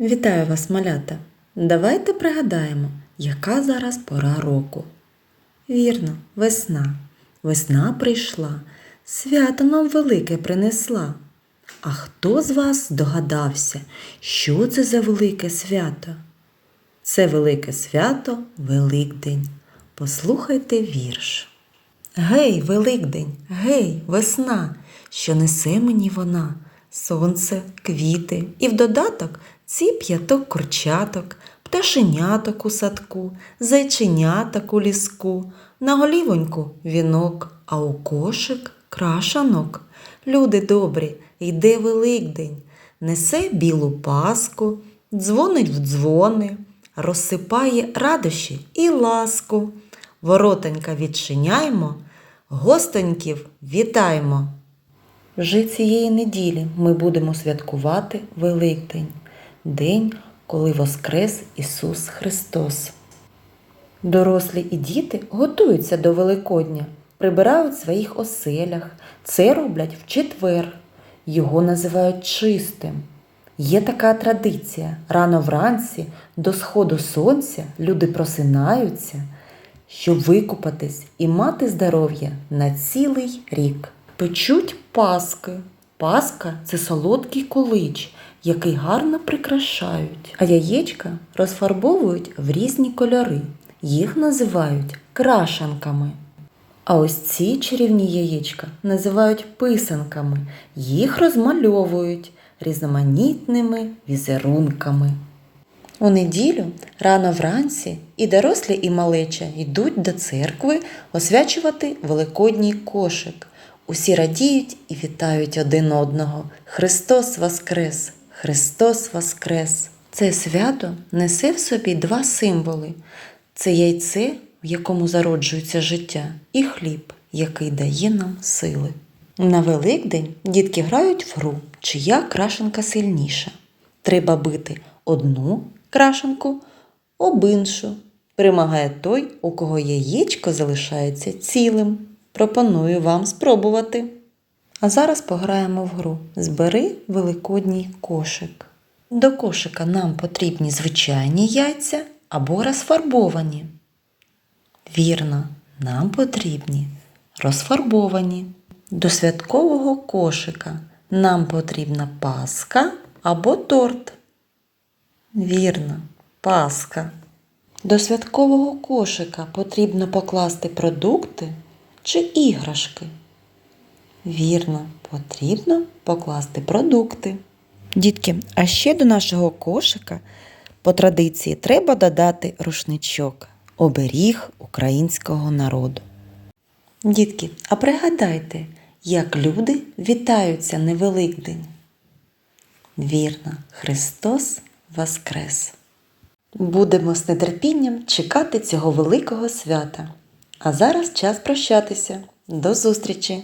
Вітаю вас, малята! Давайте пригадаємо, яка зараз пора року. Вірно, весна. Весна прийшла, свято нам велике принесла. А хто з вас здогадався, що це за велике свято? Це велике свято Великдень. Послухайте вірш. Гей, Великдень, гей, весна, що несе мені вона, сонце, квіти, і в додаток ці п'яток курчаток, пташеняток у садку, зайченяток у ліску, на голівоньку вінок, а у кошик крашанок. Люди добрі, йде Великдень, несе білу паску, дзвонить в дзвони, розсипає радощі і ласку. Воротонька відчиняймо, гостоньків вітаймо. Вже цієї неділі ми будемо святкувати Великдень, день, коли воскрес Ісус Христос. Дорослі і діти готуються до Великодня, прибирають в своїх оселях. Це роблять в четвер. Його називають чистим. Є така традиція: рано вранці до сходу сонця люди просинаються, щоб викупатись і мати здоров'я на цілий рік. Печуть паски. Паска це солодкий кулич, який гарно прикрашають, а яєчка розфарбовують в різні кольори. Їх називають крашанками. А ось ці чарівні яєчка називають писанками. Їх розмальовують різноманітними візерунками. У неділю рано вранці і дорослі, і малеча йдуть до церкви освячувати великодній кошик. Усі радіють і вітають один одного. Христос Воскрес! Христос Воскрес! Це свято несе в собі два символи: це яйце, в якому зароджується життя, і хліб, який дає нам сили. На Великдень дітки грають в гру, чия крашенка сильніша. Треба бити одну крашенку об іншу. Перемагає той, у кого яєчко залишається цілим. Пропоную вам спробувати. А зараз пограємо в гру. Збери великодній кошик. До кошика нам потрібні звичайні яйця або розфарбовані. Вірно, нам потрібні розфарбовані. До святкового кошика нам потрібна паска або торт. Вірно, паска. До святкового кошика потрібно покласти продукти чи іграшки. Вірно, потрібно покласти продукти. Дітки, а ще до нашого кошика по традиції треба додати рушничок, оберіг українського народу. Дітки, а пригадайте, як люди вітаються на Великдень. Вірно, Христос Воскрес! Будемо з нетерпінням чекати цього великого свята. А зараз час прощатися. До зустрічі!